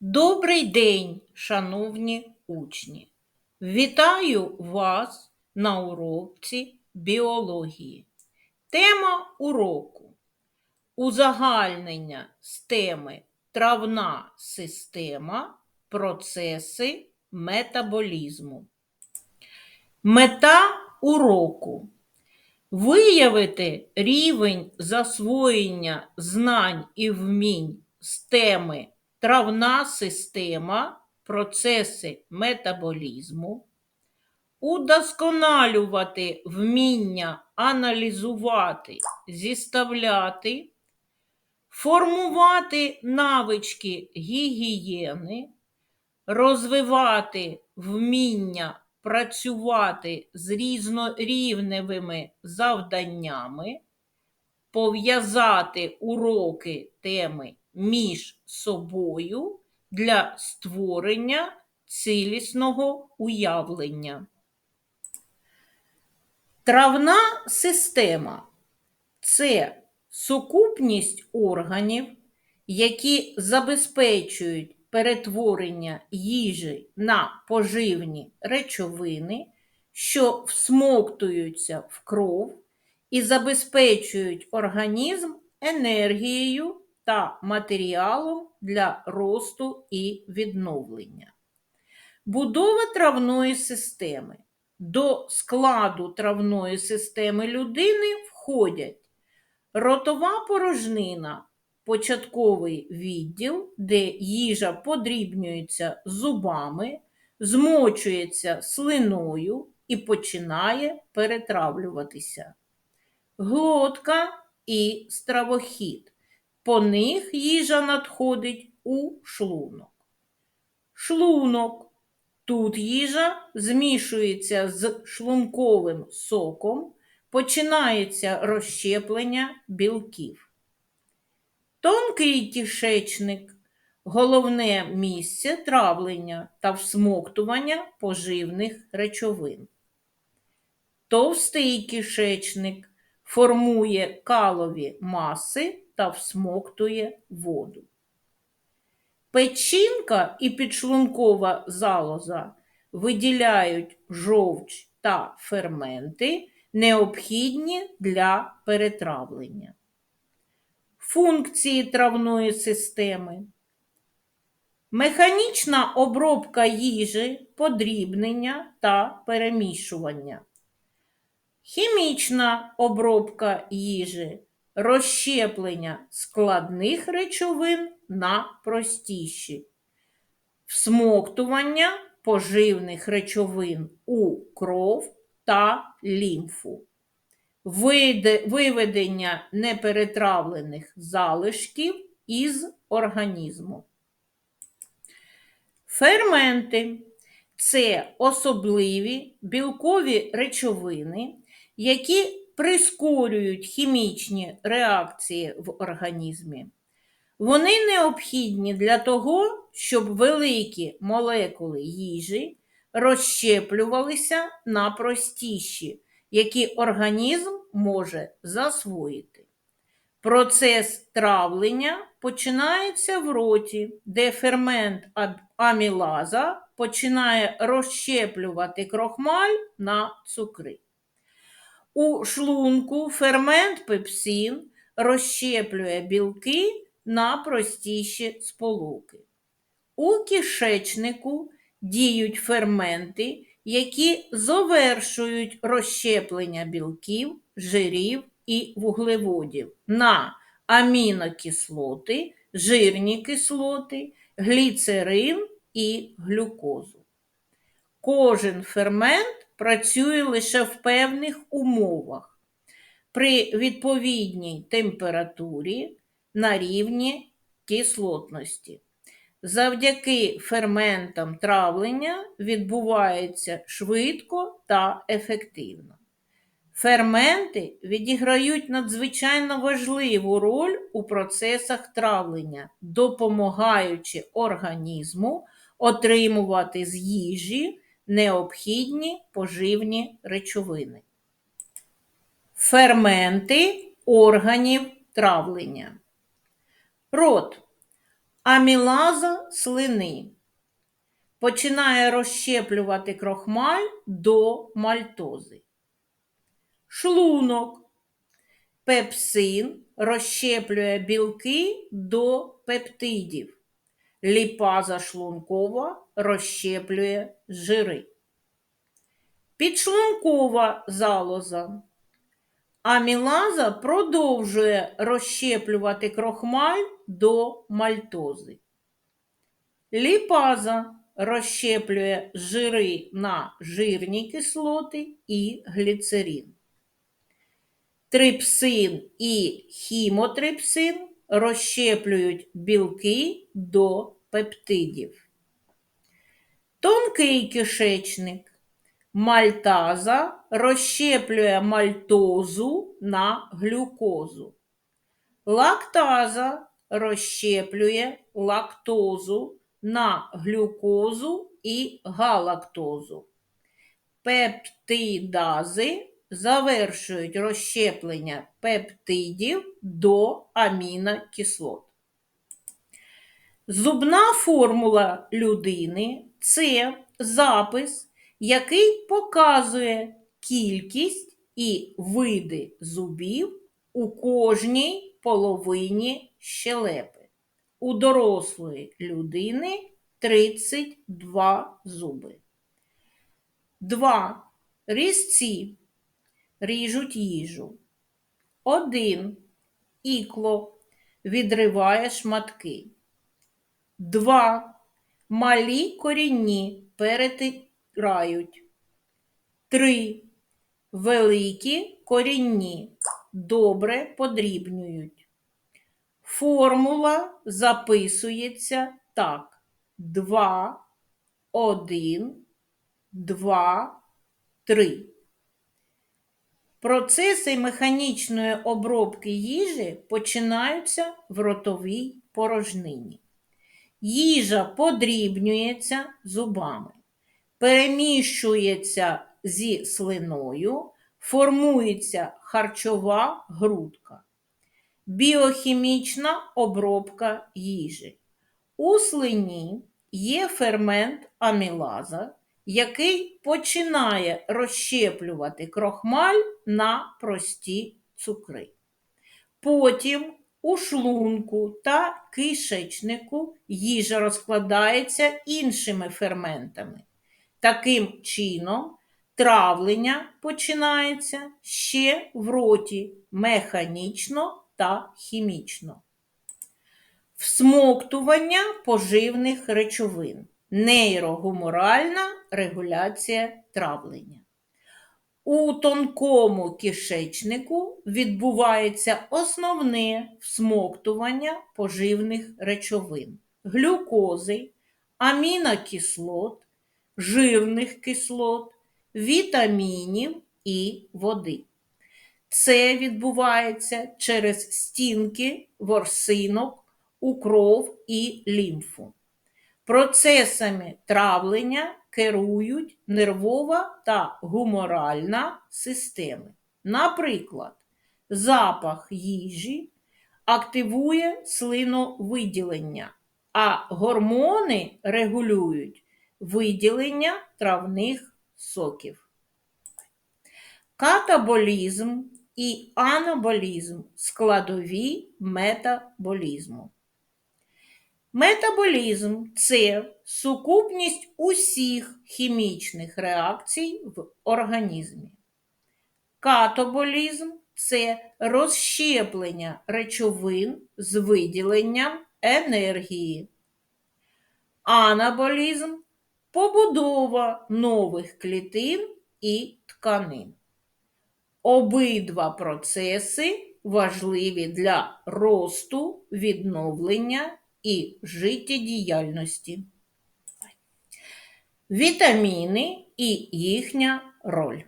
Добрий день, шановні учні! Вітаю вас на уроці біології. Тема уроку узагальнення з теми травна система, процеси метаболізму. Мета уроку виявити рівень засвоєння знань і вмінь з теми травна система, процеси метаболізму, удосконалювати вміння аналізувати, зіставляти, формувати навички гігієни, розвивати вміння працювати з різнорівневими завданнями, пов'язати уроки теми між собою для створення цілісного уявлення. Травна система це сукупність органів, які забезпечують перетворення їжі на поживні речовини, що всмоктуються в кров і забезпечують організм енергією та матеріалом для росту і відновлення. Будова травної системи. До складу травної системи людини входять ротова порожнина, початковий відділ, де їжа подрібнюється зубами, змочується слиною і починає перетравлюватися. Глотка і стравохід. По них їжа надходить у шлунок. Шлунок. Тут їжа змішується з шлунковим соком, починається розщеплення білків. Тонкий кишечник головне місце травлення та всмоктування поживних речовин. Товстий кишечник формує калові маси та всмоктує воду. Печінка і підшлункова залоза виділяють жовч та ферменти, необхідні для перетравлення. Функції травної системи. Механічна обробка їжі, подрібнення та перемішування. Хімічна обробка їжі, розщеплення складних речовин на простіші, всмоктування поживних речовин у кров та лімфу, виведення неперетравлених залишків із організму. Ферменти це особливі білкові речовини, які прискорюють хімічні реакції в організмі. Вони необхідні для того, щоб великі молекули їжі розщеплювалися на простіші, які організм може засвоїти. Процес травлення починається в роті, де фермент амілаза починає розщеплювати крохмаль на цукри. У шлунку фермент пепсин розщеплює білки на простіші сполуки. У кишечнику діють ферменти, які завершують розщеплення білків, жирів і вуглеводів на амінокислоти, жирні кислоти, гліцерин і глюкозу. Кожен фермент працює лише в певних умовах при відповідній температурі на рівні кислотності. Завдяки ферментам травлення відбувається швидко та ефективно. Ферменти відіграють надзвичайно важливу роль у процесах травлення, допомагаючи організму отримувати з їжі необхідні поживні речовини. Ферменти органів травлення. Рот Амілаза слини починає розщеплювати крохмаль до мальтози. Шлунок. Пепсин розщеплює білки до пептидів. Ліпаза шлункова розщеплює жири. Підшлункова залоза. Амілаза продовжує розщеплювати крохмаль до мальтози. Ліпаза розщеплює жири на жирні кислоти і гліцерин. Трипсин і хімотрипсин розщеплюють білки до пептидів. Тонкий кишечник. Мальтаза розщеплює мальтозу на глюкозу. Лактаза розщеплює лактозу на глюкозу і галактозу. Пептидази завершують розщеплення пептидів до амінокислот. Зубна формула людини це запис, який показує кількість і види зубів у кожній половині щелепи. У дорослої людини 32 зуби. 2. Різці ріжуть їжу. 1. Ікло відриває шматки. 2. Малі корінні перетирають. 3. Великі корінні добре подрібнюють. Формула записується так: 2, 1, 2, 3. Процеси механічної обробки їжі починаються в ротовій порожнині. Їжа подрібнюється зубами, переміщується зі слиною, формується харчова грудка, біохімічна обробка їжі. У слині є фермент амілаза, який починає розщеплювати крохмаль на прості цукри. Потім у шлунку та кишечнику їжа розкладається іншими ферментами. Таким чином, травлення починається ще в роті механічно та хімічно. Всмоктування поживних речовин. Нейрогуморальна регуляція травлення. У тонкому кишечнику відбувається основне всмоктування поживних речовин, глюкози, амінокислот, жирних кислот, вітамінів і води. Це відбувається через стінки ворсинок у кров і лімфу. Процесами травлення керують нервова та гуморальна системи. Наприклад, запах їжі активує слиновиділення, а гормони регулюють виділення травних соків. Катаболізм і анаболізм складові метаболізму. Метаболізм це сукупність усіх хімічних реакцій в організмі. Катаболізм це розщеплення речовин з виділенням енергії. Анаболізм побудова нових клітин і тканин. Обидва процеси важливі для росту, відновлення і життєдіяльності. Вітаміни і їхня роль.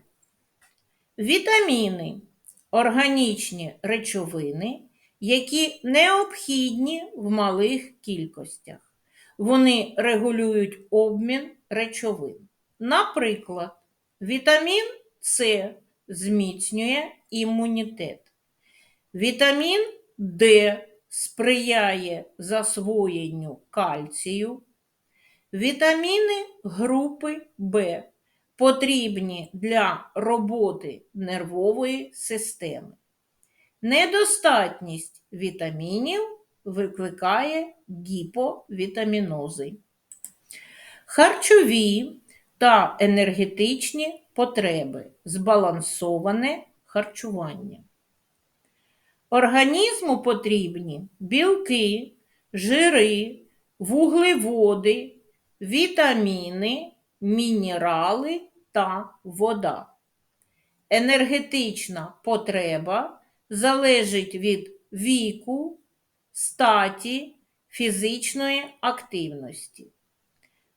Вітаміни органічні речовини, які необхідні в малих кількостях. Вони регулюють обмін речовин. Наприклад, вітамін С зміцнює імунітет. Вітамін Д сприяє засвоєнню кальцію. Вітаміни групи В потрібні для роботи нервової системи. Недостатність вітамінів викликає гіповітамінози. Харчові та енергетичні потреби, збалансоване харчування. Організму потрібні білки, жири, вуглеводи, вітаміни, мінерали та вода. Енергетична потреба залежить від віку, статі, фізичної активності.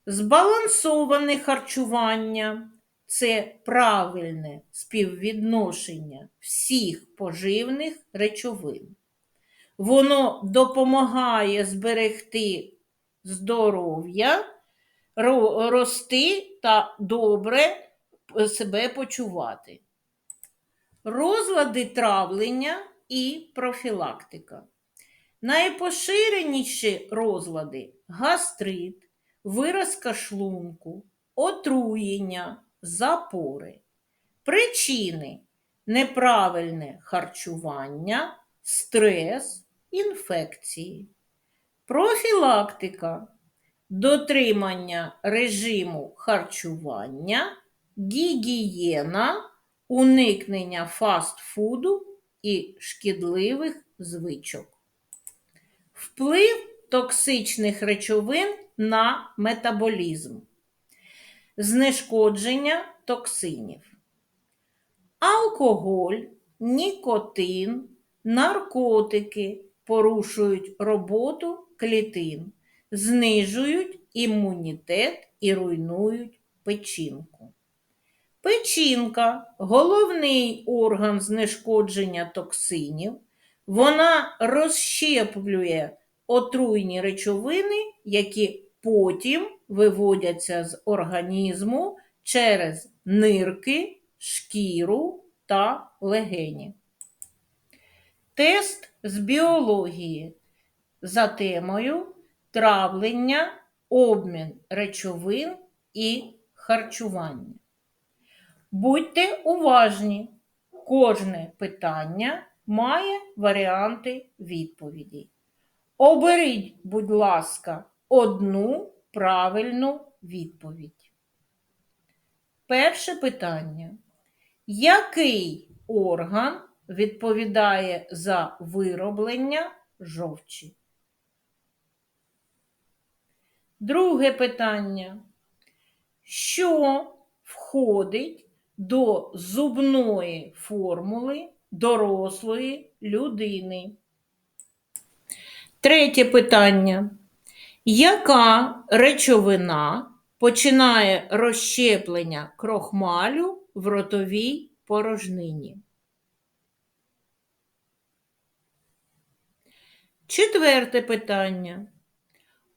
Збалансоване харчування це правильне співвідношення всіх поживних речовин. Воно допомагає зберегти здоров'я, рости та добре себе почувати. Розлади травлення і профілактика. Найпоширеніші розлади гастрит, виразка шлунку, отруєння, запори. Причини неправильне харчування, стрес, інфекції. Профілактика дотримання режиму харчування, гігієна, уникнення фастфуду і шкідливих звичок. Вплив токсичних речовин на метаболізм, знешкодження токсинів, алкоголь, нікотин, наркотики порушують роботу клітин, знижують імунітет і руйнують печінку. Печінка головний орган знешкодження токсинів. Вона розщеплює отруйні речовини, які потім виводяться з організму через нирки, шкіру та легені. Тест з біології за темою травлення, обмін речовин і харчування. Будьте уважні, кожне питання має варіанти відповідей. Оберіть, будь ласка, одну правильну відповідь. Перше питання. Який орган відповідає за вироблення жовчі? Друге питання. Що входить до зубної формули дорослої людини? Третє питання. Яка речовина починає розщеплення крохмалю в ротовій порожнині? Четверте питання.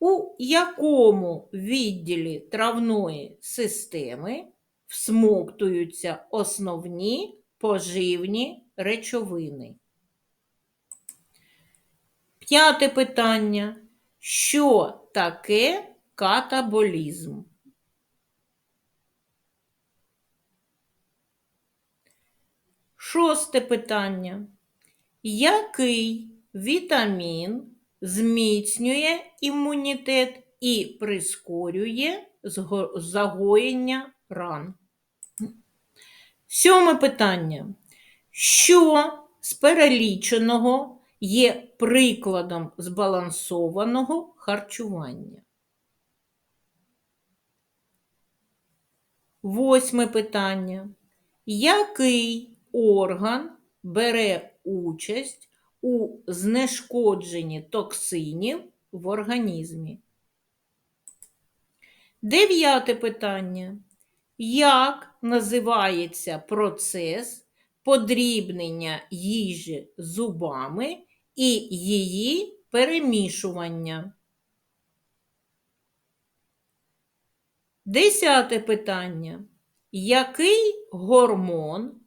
У якому відділі травної системи всмоктуються основні поживні речовини? П'яте питання. Що таке катаболізм? Шосте питання. Який вітамін зміцнює імунітет і прискорює загоєння ран? Сьоме питання. Що з переліченого є прикладом збалансованого харчування? Восьме питання. Який орган бере участь у знешкодженні токсинів в організмі? Дев'яте питання. Як називається процес подрібнення їжі зубами і її перемішування? Десяте питання. Який гормон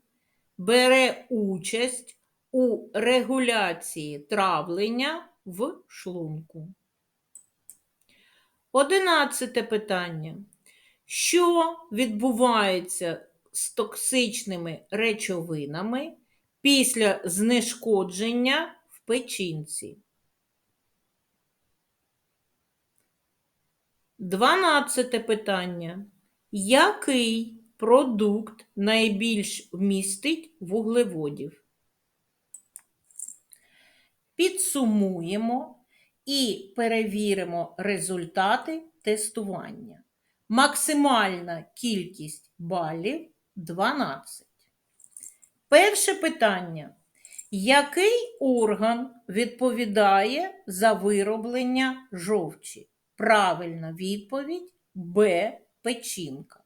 бере участь у регуляції травлення в шлунку. Одинадцяте питання. Що відбувається з токсичними речовинами після знешкодження печінці? Дванадцяте питання. Який продукт найбільш вмістить вуглеводів? Підсумуємо і перевіримо результати тестування. Максимальна кількість балів 12. Перше питання. Який орган відповідає за вироблення жовчі? Правильна відповідь Б. Печінка.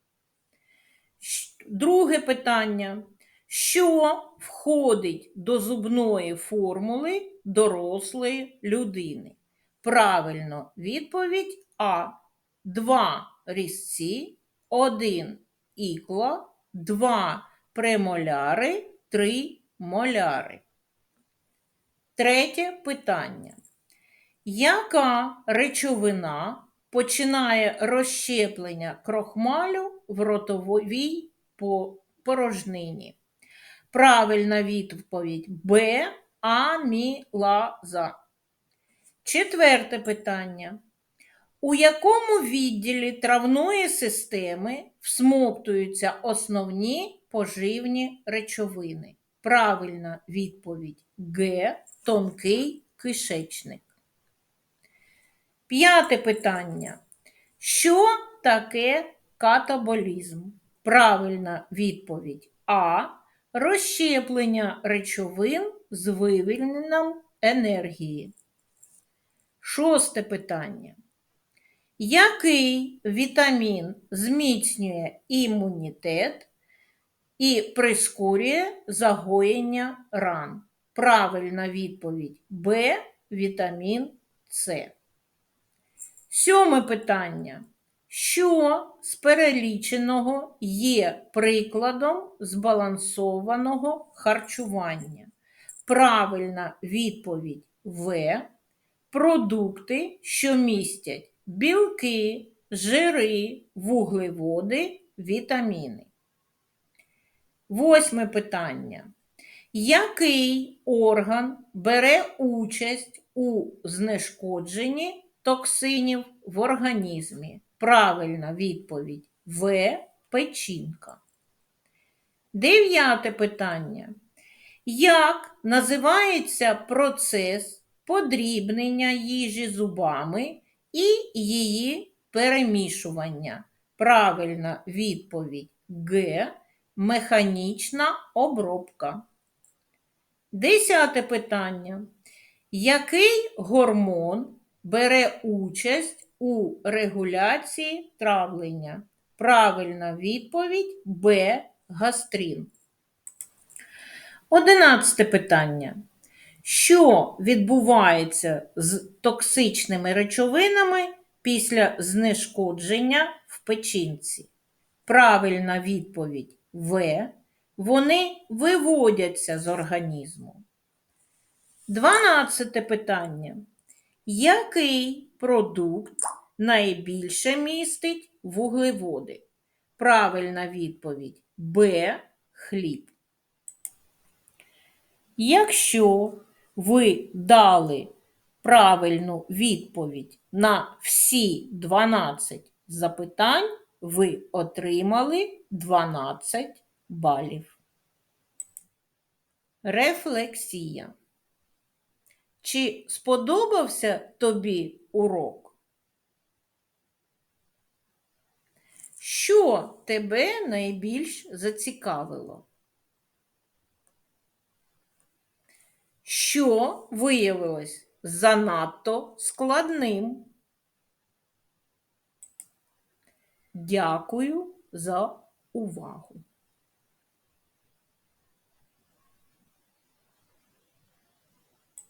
Друге питання. Що входить до зубної формули дорослої людини? Правильно відповідь А. Два різці, один ікло, два премоляри, три моляри. Третє питання. Яка речовина починає розщеплення крохмалю в ротовій порожнині? Правильна відповідь Б. Амілаза. Четверте питання. У якому відділі травної системи всмоктуються основні поживні речовини? Правильна відповідь Г. Тонкий кишечник. П'яте питання. Що таке катаболізм? Правильна відповідь А. Розщеплення речовин з вивільненням енергії. Шосте питання. Який вітамін зміцнює імунітет і прискорює загоєння ран? Правильна відповідь Б. Вітамін С. Сьоме питання. Що з переліченого є прикладом збалансованого харчування? Правильна відповідь В. Продукти, що містять білки, жири, вуглеводи, вітаміни. Восьме питання. Який орган бере участь у знешкодженні токсинів в організмі? Правильна відповідь В. Печінка. Дев'яте питання. Як називається процес подрібнення їжі зубами і її перемішування? Правильна відповідь Г. Механічна обробка. Десяте питання. Який гормон бере участь у регуляції травлення? Правильна відповідь Б. Гастрин. Одинадцяте питання. Що відбувається з токсичними речовинами після знешкодження в печінці? Правильна відповідь В. Вони виводяться з організму. Дванадцяте питання. Який продукт найбільше містить вуглеводи? Правильна відповідь Б. Хліб. Якщо ви дали правильну відповідь на всі 12 запитань, ви отримали 12 балів. Рефлексія. Чи сподобався тобі урок? Що тебе найбільш зацікавило? Що виявилось занадто складним? Дякую за увагу!